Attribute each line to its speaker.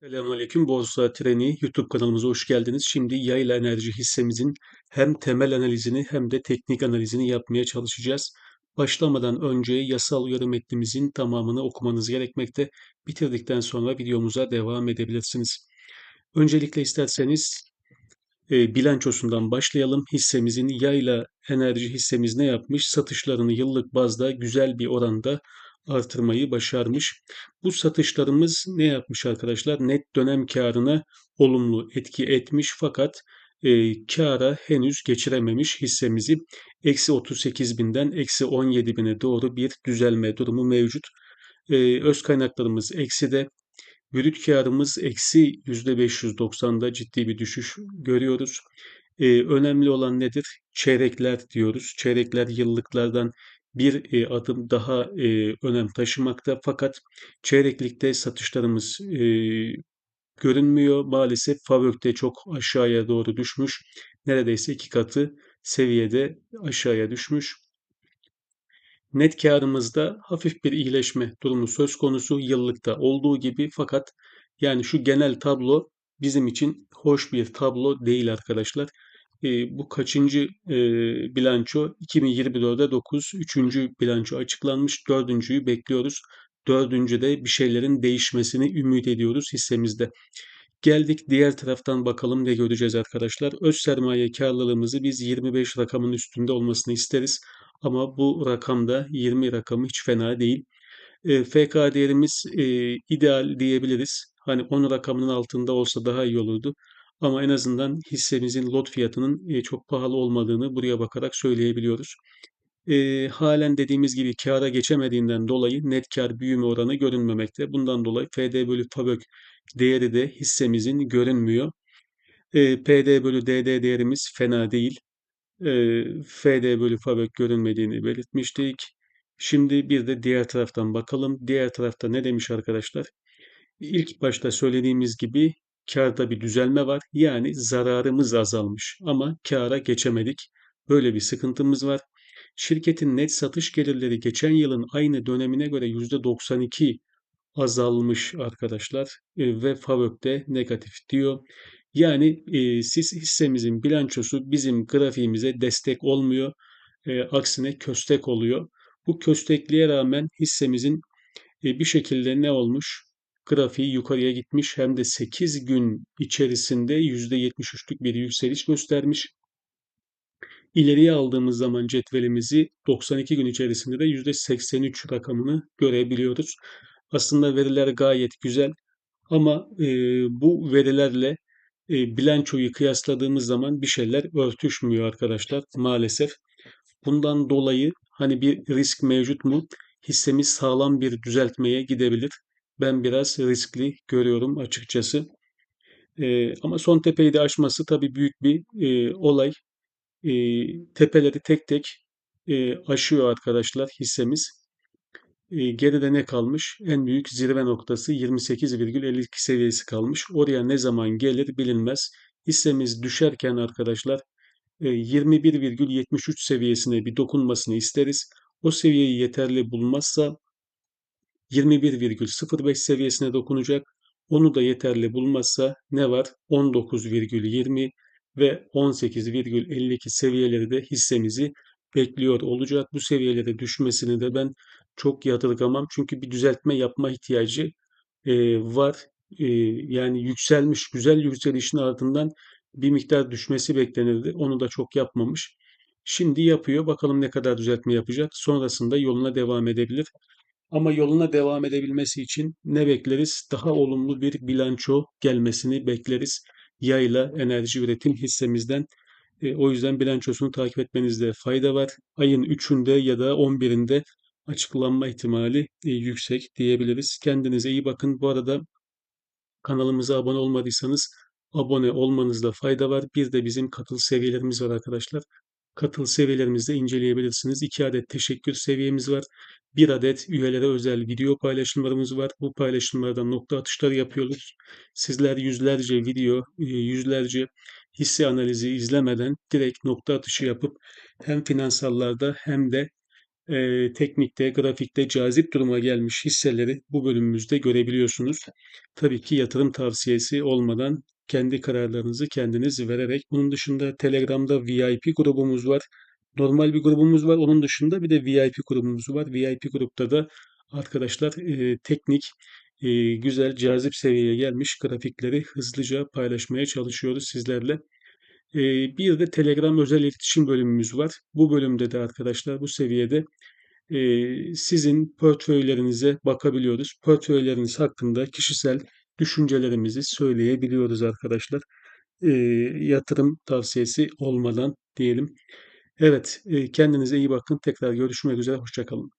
Speaker 1: Selamünaleyküm. Borsa Treni YouTube kanalımıza hoş geldiniz. Şimdi Yayla Enerji hissemizin hem temel analizini hem de teknik analizini yapmaya çalışacağız. Başlamadan önce yasal uyarı metnimizin tamamını okumanız gerekmekte. Bitirdikten sonra videomuza devam edebilirsiniz. Öncelikle isterseniz e, bilançosundan başlayalım. Hissemizin Yayla Enerji hissemiz ne yapmış? Satışlarını yıllık bazda güzel bir oranda artırmayı başarmış. Bu satışlarımız ne yapmış arkadaşlar? Net dönem karına olumlu etki etmiş fakat e, kâra henüz geçirememiş hissemizi. Eksi 38 binden eksi 17 bine doğru bir düzelme durumu mevcut. E, öz kaynaklarımız eksi de Brüt karımız eksi %590'da ciddi bir düşüş görüyoruz. Ee, önemli olan nedir? Çeyrekler diyoruz. Çeyrekler yıllıklardan bir e, adım daha e, önem taşımakta. Fakat çeyreklikte satışlarımız e, görünmüyor. Maalesef Favök'te çok aşağıya doğru düşmüş. Neredeyse iki katı seviyede aşağıya düşmüş. Net karımızda hafif bir iyileşme durumu söz konusu yıllıkta olduğu gibi fakat yani şu genel tablo bizim için hoş bir tablo değil arkadaşlar. E, bu kaçıncı e, bilanço? 2024'de 9. Üçüncü bilanço açıklanmış. Dördüncüyü bekliyoruz. Dördüncüde bir şeylerin değişmesini ümit ediyoruz hissemizde. Geldik diğer taraftan bakalım ne göreceğiz arkadaşlar. Öz sermaye karlılığımızı biz 25 rakamın üstünde olmasını isteriz. Ama bu rakamda 20 rakamı hiç fena değil. E, FK değerimiz e, ideal diyebiliriz. Hani 10 rakamının altında olsa daha iyi olurdu. Ama en azından hissemizin lot fiyatının çok pahalı olmadığını buraya bakarak söyleyebiliyoruz. E, halen dediğimiz gibi kâra geçemediğinden dolayı net kar büyüme oranı görünmemekte. Bundan dolayı FD bölü FABÖK değeri de hissemizin görünmüyor. E, PD bölü DD değerimiz fena değil. E, FD bölü FABÖK görünmediğini belirtmiştik. Şimdi bir de diğer taraftan bakalım. Diğer tarafta ne demiş arkadaşlar? İlk başta söylediğimiz gibi karda bir düzelme var. Yani zararımız azalmış ama kâra geçemedik. Böyle bir sıkıntımız var. Şirketin net satış gelirleri geçen yılın aynı dönemine göre %92 azalmış arkadaşlar e, ve FAVÖK'te negatif diyor. Yani e, siz hissemizin bilançosu bizim grafiğimize destek olmuyor. E, aksine köstek oluyor. Bu köstekliğe rağmen hissemizin e, bir şekilde ne olmuş? Grafiği yukarıya gitmiş hem de 8 gün içerisinde %73'lük bir yükseliş göstermiş. İleriye aldığımız zaman cetvelimizi 92 gün içerisinde de %83 rakamını görebiliyoruz. Aslında veriler gayet güzel ama e, bu verilerle e, bilançoyu kıyasladığımız zaman bir şeyler örtüşmüyor arkadaşlar maalesef. Bundan dolayı hani bir risk mevcut mu? Hissemiz sağlam bir düzeltmeye gidebilir. Ben biraz riskli görüyorum açıkçası. E, ama son tepeyi de aşması tabii büyük bir e, olay. E, tepeleri tek tek e, aşıyor arkadaşlar hissemiz. E, geride ne kalmış? En büyük zirve noktası 28,52 seviyesi kalmış. Oraya ne zaman gelir bilinmez. Hissemiz düşerken arkadaşlar 21,73 seviyesine bir dokunmasını isteriz. O seviyeyi yeterli bulmazsa 21,05 seviyesine dokunacak. Onu da yeterli bulmazsa ne var? 19,20 ve 18,52 seviyeleri de hissemizi bekliyor olacak. Bu seviyelere düşmesini de ben çok yadırgamam. Çünkü bir düzeltme yapma ihtiyacı e, var. E, yani yükselmiş, güzel yükselişin ardından bir miktar düşmesi beklenirdi. Onu da çok yapmamış. Şimdi yapıyor. Bakalım ne kadar düzeltme yapacak. Sonrasında yoluna devam edebilir. Ama yoluna devam edebilmesi için ne bekleriz? Daha olumlu bir bilanço gelmesini bekleriz. Yayla enerji üretim hissemizden. E, o yüzden bilançosunu takip etmenizde fayda var. Ayın 3'ünde ya da 11'inde açıklanma ihtimali e, yüksek diyebiliriz. Kendinize iyi bakın. Bu arada kanalımıza abone olmadıysanız abone olmanızda fayda var. Bir de bizim katıl seviyelerimiz var arkadaşlar. Katıl seviyelerimizde inceleyebilirsiniz. İki adet teşekkür seviyemiz var. Bir adet üyelere özel video paylaşımlarımız var. Bu paylaşımlardan nokta atışları yapıyoruz. Sizler yüzlerce video, e, yüzlerce hisse analizi izlemeden direkt nokta atışı yapıp hem finansallarda hem de e, teknikte, grafikte cazip duruma gelmiş hisseleri bu bölümümüzde görebiliyorsunuz. Tabii ki yatırım tavsiyesi olmadan kendi kararlarınızı kendiniz vererek. Bunun dışında Telegram'da VIP grubumuz var. Normal bir grubumuz var. Onun dışında bir de VIP grubumuz var. VIP grupta da arkadaşlar e, teknik, e, güzel, cazip seviyeye gelmiş grafikleri hızlıca paylaşmaya çalışıyoruz sizlerle. E, bir de Telegram özel iletişim bölümümüz var. Bu bölümde de arkadaşlar bu seviyede e, sizin portföylerinize bakabiliyoruz. Portföyleriniz hakkında kişisel düşüncelerimizi söyleyebiliyoruz arkadaşlar. E, yatırım tavsiyesi olmadan diyelim. Evet, kendinize iyi bakın. Tekrar görüşmek üzere. Hoşça kalın.